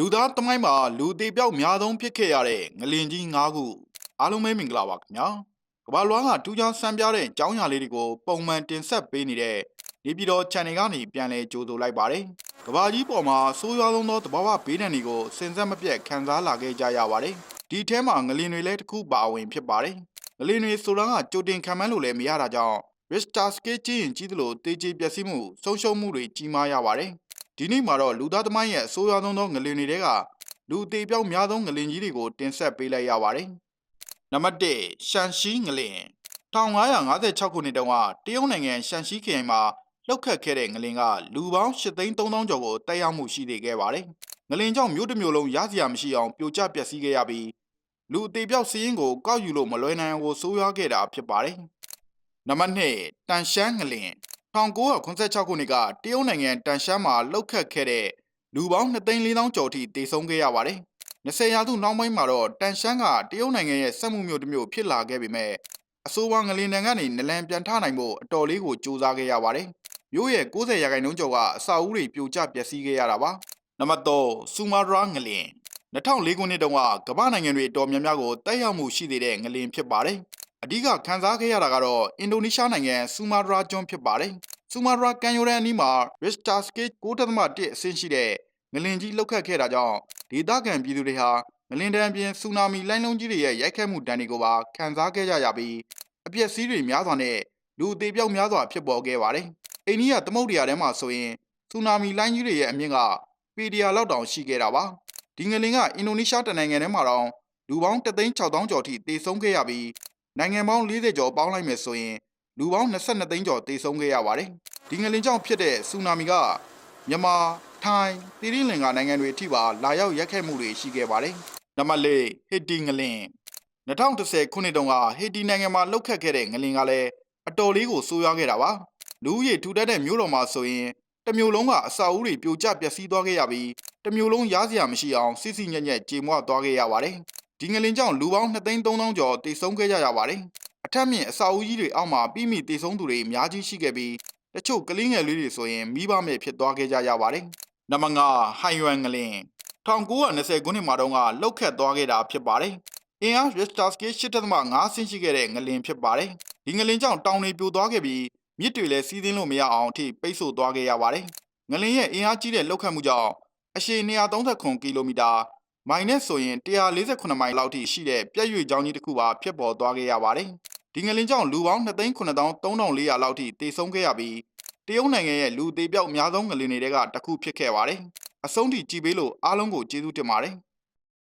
လူသားတမိုင်းမှာလူသေးပြောက်များဆုံးဖြစ်ခဲ့ရတဲ့ငလင်ကြီး၅ခုအားလုံးပဲမင်္ဂလာပါခင်ဗျာကမ္ဘာလွှမ်းကထူးခြားဆန်းပြတဲ့အကြောင်းအရာလေးတွေကိုပုံမှန်တင်ဆက်ပေးနေတဲ့နေပြည်တော် channel ကနေပြန်လည်ကြိုဆိုလိုက်ပါတယ်ကမ္ဘာကြီးပေါ်မှာဆိုးရွားဆုံးသောတဘာဝဘေးဒဏ်တွေကိုစင်ဆက်မပြတ်ခံစားလာခဲ့ကြရပါတယ်ဒီထဲမှာငလင်တွေလည်းတစ်ခုပါဝင်ဖြစ်ပါတယ်ငလင်တွေဆိုတာကကြိုတင်ခံမှန်းလို့လည်းမရတာကြောင့် Richter scale ကြီးရင်ကြီးသလိုတေးကြီးပျက်စီးမှုဆုံးရှုံးမှုတွေကြီးမားရပါတယ် ဒီနေ့မှာတော့လူသားသမိုင်းရဲ့အဆိုးရွားဆုံးသောငလင်တွေကလူအသေးပြောက်များသောငလင်ကြီးတွေကိုတင်ဆက်ပေးလိုက်ရပါတယ်နံပါတ်1ရှန်ရှီငလင်1556ခုနှစ်တုန်းကတရုတ်နိုင်ငံရှန်ရှီခရိုင်မှာလှုပ်ခတ်ခဲ့တဲ့ငလင်ကလူပေါင်း8,300ကျော်ကိုတိုက်ရောက်မှုရှိနေခဲ့ပါတယ်ငလင်ကြောင့်မြို့တစ်မြို့လုံးရစရာမရှိအောင်ပြိုကျပျက်စီးခဲ့ရပြီးလူအသေးပြောက်စည်ရင်ကိုကောက်ယူလို့မလွယ်နိုင်အောင်ကိုဆိုးရွားခဲ့တာဖြစ်ပါတယ်နံပါတ်2တန်ရှမ်းငလင် 1986ခုနှစ်ကတရုတ်နိုင်ငံတန်ရှမ်းမှာလှုပ်ခတ်ခဲ့တဲ့လူပေါင်း2,400ကျော်ထိတေဆုံးခဲ့ရပါတယ်20ရာစုနောက်ပိုင်းမှာတော့တန်ရှမ်းကတရုတ်နိုင်ငံရဲ့စက်မှုမြို့တစ်မြို့ဖြစ်လာခဲ့ပေမဲ့အဆိုပါငလင်တန်ကနေနလန်ပြန်ထနိုင်ဖို့အတော်လေးကိုစူးစမ်းခဲ့ရပါတယ်။မြို့ရဲ့90ရာခိုင်နှုန်းကျော်ကအစာအုပ်တွေပြိုကျပျက်စီးခဲ့ရတာပါ။နံပါတ်3ဆူမာဒရာငလင်2004ခုနှစ်တုန်းကကမ္ဘာနိုင်ငံတွေအတော်များများကိုတိုက်ရောက်မှုရှိသေးတဲ့ငလင်ဖြစ်ပါတယ်။ အဓိကခန်းစားခဲ့ရတာကတော့အင်ဒိုနီးရှားနိုင်ငံဆူမာဒရာကျွန်းဖြစ်ပါတယ်။ဆူမာဒရာကန်ယိုရန်အနီးမှာ Richter scale 9.1အဆင့်ရှိတဲ့ငလင်ကြီးလှုပ်ခတ်ခဲ့တာကြောင့်ဒေသခံပြည်သူတွေဟာငလင်တန်းပြင်ဆူနာမီလိုင်းလုံးကြီးတွေရဲ့ရိုက်ခတ်မှုဒဏ်တွေကိုပါခံစားခဲ့ကြရပြီးအပျက်စီးတွေများစွာနဲ့လူအသေးပြောက်များစွာဖြစ်ပေါ်ခဲ့ပါတယ်။အိန္ဒိယသမုဒ္ဒရာထဲမှာဆိုရင်ဆူနာမီလိုင်းကြီးတွေရဲ့အမြင့်ကပီဒီယာလောက်တောင်ရှိခဲ့တာပါ။ဒီငလင်ကအင်ဒိုနီးရှားတနိုင်ငံထဲမှာတော့လူပေါင်း3,600ကျော်ထိတေဆုံးခဲ့ရပြီး နိုင်ငံပေါင်း40ကျော်ပေါင်းလိုက်မယ်ဆိုရင်လူပေါင်း22သိန်းကျော်တေဆုံးခဲ့ရပါတယ်။ဒီငလင်ကြောင့်ဖြစ်တဲ့ဆူနာမီကမြန်မာထိုင်းတိရိလင်္ကာနိုင်ငံတွေအထိပါလာရောက်ရက်ခဲ့မှုတွေရှိခဲ့ပါတယ်။နံပါတ်၄ဟစ်တီငလင်2010ခုနှစ်တုန်းကဟစ်တီနိုင်ငံမှာလှုပ်ခတ်ခဲ့တဲ့ငလင်ကလည်းအတော်လေးကိုဆိုးရွားခဲ့တာပါ။လူဦးရေထူထပ်တဲ့မြို့တော်မှာဆိုရင်တမျိုးလုံးကအစာအုပ်တွေပြိုကျပျက်စီးသွားခဲ့ရပြီးတမျိုးလုံးရားစရာမရှိအောင်စစ်စစ်ညက်ညက်ကြေမွသွားခဲ့ရပါတယ်။ ဒီငလင်ကြောင့်လူပေါင်း2,300ကျော်တိတ်ဆုံးခဲ့ကြရပါတယ်။အထက်မြင့်အစာအုပ်ကြီးတွေအောက်မှာပြီးမိတိတ်ဆုံးသူတွေအများကြီးရှိခဲ့ပြီးတချို့ကလေးငယ်လေးတွေဆိုရင်မိဘမဲ့ဖြစ်သွားခဲ့ကြရပါတယ်။နံပါတ်5ဟိုင်ယွမ်ငလင်1920ခုနှစ်မှာတုန်းကလှုပ်ခတ်သွားခဲ့တာဖြစ်ပါတယ်။အင်အား Richter scale 8.5ဆင့်ရှိခဲ့တဲ့ငလင်ဖြစ်ပါတယ်။ဒီငလင်ကြောင့်တောင်တွေပြိုသွားခဲ့ပြီးမြစ်တွေလည်းစီးဆင်းလို့မရအောင်အထိပိတ်ဆို့သွားခဲ့ရပါတယ်။ငလင်ရဲ့အင်အားကြီးတဲ့လှုပ်ခတ်မှုကြောင့်အရှည်239ကီလိုမီတာ မိုင်နဲ့ဆိုရင်148မိုင်လောက်ထိရှိတဲ့ပြည့်ရွေချောင်းကြီးတစ်ခုပါဖြစ်ပေါ်သွားခဲ့ရပါတယ်။ဒီငလင်ကြောင့်လူပေါင်း2,9400လောက်ထိတေဆုံးခဲ့ရပြီးတရုတ်နိုင်ငံရဲ့လူသေးပြောက်အများဆုံးငလင်တွေကတစ်ခုဖြစ်ခဲ့ပါတယ်။အဆုံးထိကြည်ပေးလို့အားလုံးကိုကျေးဇူးတင်ပါတယ်။